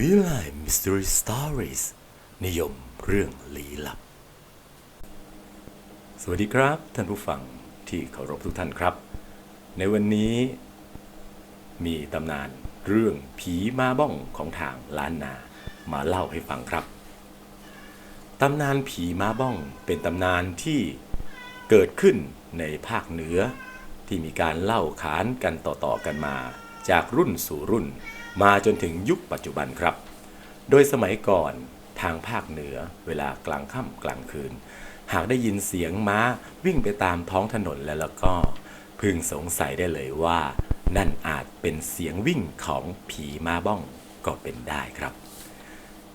วิไล Mystery Stories นิยมเรื่องลี้ลับ สวัสดีครับ ท่านผู้ฟังที่เคารพทุกท่านครับ ในวันนี้ มีตำนานเรื่องผีมาบ้องของทางล้านนามาเล่าให้ฟังครับ ตำนานผีมาบ้องเป็นตำนานที่เกิดขึ้นในภาคเหนือที่มีการเล่าขานกันต่อๆกันมา จากรุ่นสู่รุ่น มาจนถึงยุคปัจจุบันครับ โดยสมัยก่อนทางภาคเหนือเวลากลางค่ำกลางคืน หากได้ยินเสียงม้าวิ่งไปตามท้องถนนแล้วแล้วก็ พึงสงสัยได้เลยว่า นั่นอาจเป็นเสียงวิ่งของผีมาบ้องก็เป็นได้ครับ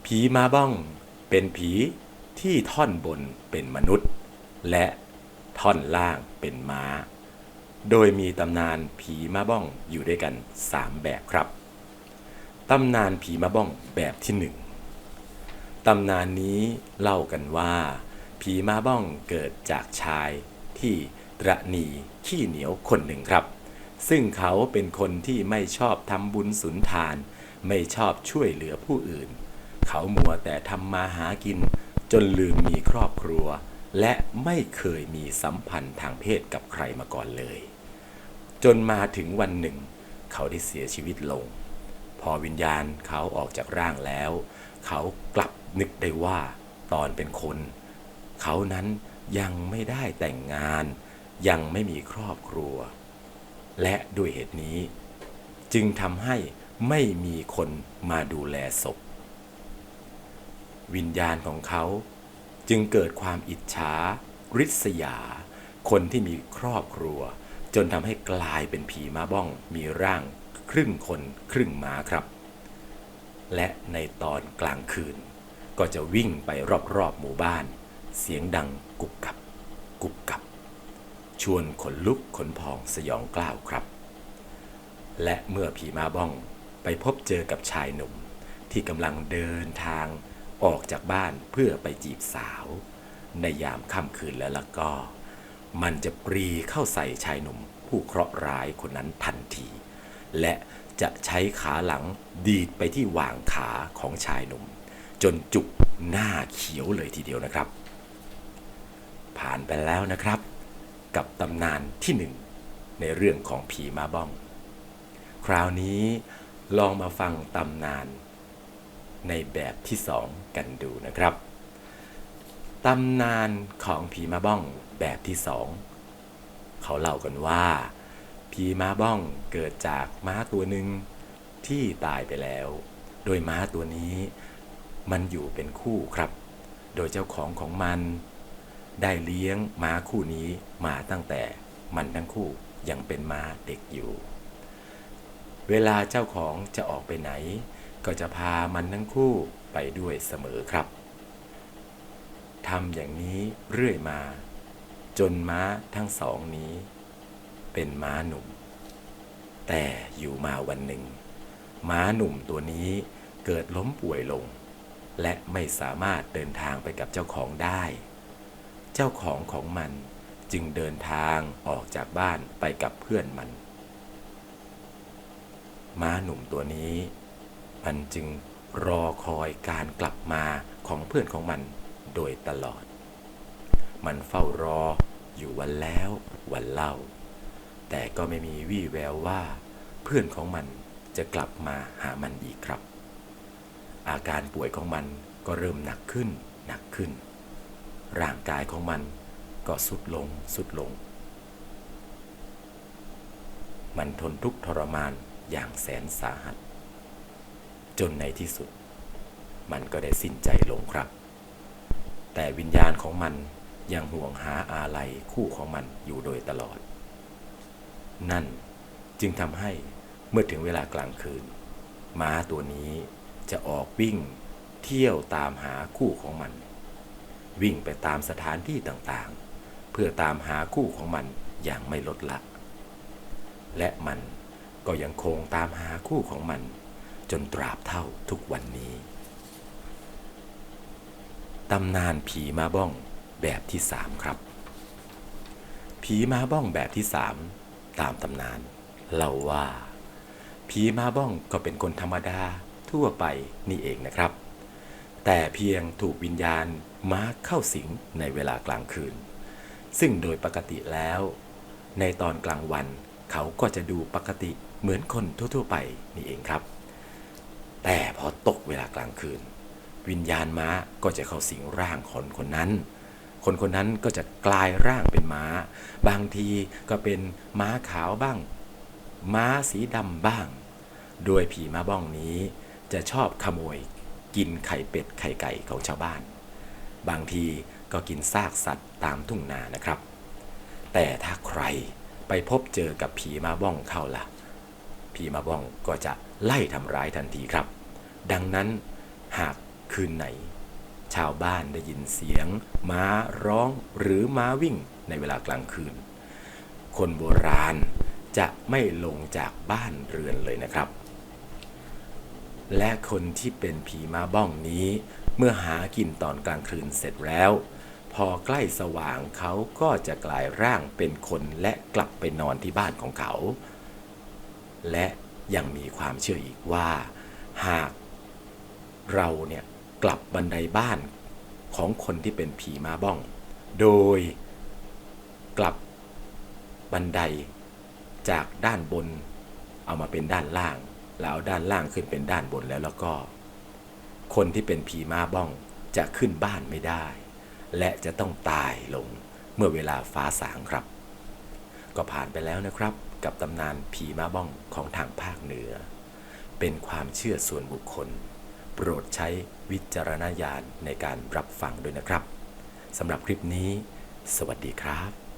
ผีมาบ้องเป็นผีที่ท่อนบนเป็นมนุษย์ และท่อนล่างเป็นม้า โดยมีตำนานผีมาบ้องอยู่ด้วยกัน 3 แบบครับ ตำนานผีมาบ้องแบบที่หนึ่งตำนานนี้เล่ากันว่า ผีมาบ้องเกิดจากชายที่ตระหนีขี้เหนียวคนหนึ่งครับ ซึ่งเขาเป็นคนที่ไม่ชอบทำบุญสุนทาน ไม่ชอบช่วยเหลือผู้อื่น เขามัวแต่ทำมาหากิน จนลืมมีครอบครัว และไม่เคยมีสัมพันธ์ทางเพศกับใครมาก่อนเลย จนมาถึงวันหนึ่ง เขาได้เสียชีวิตลง พอวิญญาณเขาออกจากร่างแล้ว เขากลับนึกได้ว่าตอนเป็นคน เขานั้นยังไม่ได้แต่งงาน ยังไม่มีครอบครัว และด้วยเหตุนี้ จึงทำให้ไม่มีคนมาดูแลศพ วิญญาณของเขาจึงเกิดความอิจฉา ริษยา คนที่มีครอบครัว จนทำให้กลายเป็นผีมาบ้องมีร่าง ครึ่งคนครึ่งม้าครับ และในตอนกลางคืน ก็จะวิ่งไปรอบๆหมู่บ้าน เสียงดังกุบกับ กุบกับ ชวนขนลุกขนพองสยองกล้าวครับ และเมื่อผีมาบ้องไปพบเจอกับชายหนุ่มที่กำลังเดินทางออกจากบ้านเพื่อไปจีบสาว ในยามค่ำคืนแล้วล่ะก็ มันจะปรีเข้าใส่ชายหนุ่มผู้เคราะห์ร้ายคนนั้นทันที และจะใช้ขาหลังดีดไปที่หว่างขาของชายหนุ่ม จนจุกหน้าเขียวเลยทีเดียวนะครับ ผ่านไปแล้วนะครับ กับตำนานที่หนึ่งในเรื่องของผีมาบ้อง คราวนี้ลองมาฟังตำนาน ในแบบที่สองกันดูนะครับตำนานของผีมาบ้องแบบที่สอง เขาเล่ากันว่า ผีม้าบ้องเกิดจากม้าตัวหนึ่งที่ตายไปแล้ว โดยม้าตัวนี้ มันอยู่เป็นคู่ครับ โดยเจ้าของของมัน ได้เลี้ยงม้าคู่นี้มาตั้งแต่มันทั้งคู่ยังเป็นม้าเด็กอยู่ เวลาเจ้าของจะออกไปไหน ก็จะพามันทั้งคู่ไปด้วยเสมอครับทำอย่างนี้เรื่อยมา จนม้าทั้งสองนี้ เป็นม้าหนุ่ม แต่อยู่มาวันหนึ่ง ม้าหนุ่มตัวนี้เกิดล้มป่วยลง และไม่สามารถเดินทางไปกับเจ้าของได้ เจ้าของของมันจึงเดินทางออกจากบ้านไปกับเพื่อนมัน ม้าหนุ่มตัวนี้ มันจึงรอคอยการกลับมาของเพื่อนของมันโดยตลอด มันเฝ้ารออยู่วันแล้ววันเล่า แต่ก็ไม่มีวี่แววว่า เพื่อนของมันจะกลับมาหามันอีกครับ อาการป่วยของมันก็เริ่มหนักขึ้นหนักขึ้น ร่างกายของมันก็สุดลงสุดลง มันทนทุกข์ทรมานอย่างแสนสาหัส จนในที่สุด มันก็ได้สิ้นใจลงครับ แต่วิญญาณของมันยังห่วงหาอาลัยคู่ของมันอยู่โดยตลอด นั่นจึงทำให้เมื่อถึงเวลากลางคืน ม้าตัวนี้จะออกวิ่งเที่ยวตามหาคู่ของมัน วิ่งไปตามสถานที่ต่างๆ เพื่อตามหาคู่ของมันอย่างไม่ลดละ และมันก็ยังคงตามหาคู่ของมัน จนตราบเท่าทุกวันนี้ตำนานผีมาบ้องแบบที่สามครับ ผีมาบ้องแบบที่สาม ตามตำนานเล่าว่าผีมาบ้องก็เป็นคนธรรมดาทั่วไปนี่เองนะครับ แต่เพียงถูกวิญญาณมาเข้าสิงในเวลากลางคืน ซึ่งโดยปกติแล้ว ในตอนกลางวันเขาก็จะดูปกติเหมือนคนทั่วๆไปนี่เองครับ แต่พอตกเวลากลางคืน วิญญาณม้าก็จะเข้าสิงร่างคนคนนั้น คนคนนั้นก็จะกลายร่างเป็นม้า บางทีก็เป็นม้าขาวบ้าง ม้าสีดำบ้าง โดยผีม้าบ้องนี้จะชอบขโมย กินไข่เป็ดไข่ไก่ของชาวบ้าน บางทีก็กินซากสัตว์ตามทุ่งนานะครับ แต่ถ้าใครไปพบเจอกับผีมาบ้องเข้าละ่ะ ผีมาบ้องก็จะไล่ทำร้ายทันทีครับ ดังนั้นหากคืนไหน ชาวบ้านได้ยินเสียง ม้าร้องหรือม้าวิ่งในเวลากลางคืน คนโบราณจะไม่ลงจากบ้านเรือนเลยนะครับ และคนที่เป็นผีมาบ้องนี้ เมื่อหากินตอนกลางคืนเสร็จแล้ว พอใกล้สว่างเขาก็จะกลายร่างเป็นคนและกลับไปนอนที่บ้านของเขา และยังมีความเชื่ออีกว่า หากเราเนี่ย กลับบันไดบ้านของคนที่เป็นผีมาบ้อง โดยกลับบันไดจากด้านบน เอามาเป็นด้านล่าง แล้วเอาด้านล่างขึ้นเป็นด้านบนแล้วแล้วก็ คนที่เป็นผีมาบ้องจะขึ้นบ้านไม่ได้ และจะต้องตายลงเมื่อเวลาฟ้าสางครับ ก็ผ่านไปแล้วนะครับ กับตำนานผีมาบ้องของทางภาคเหนือ เป็นความเชื่อส่วนบุคคล ปรดใช้วิจารณญาณในการรับฟังด้วยนะครับสำหรับคลิปนี้ สวัสดีครับ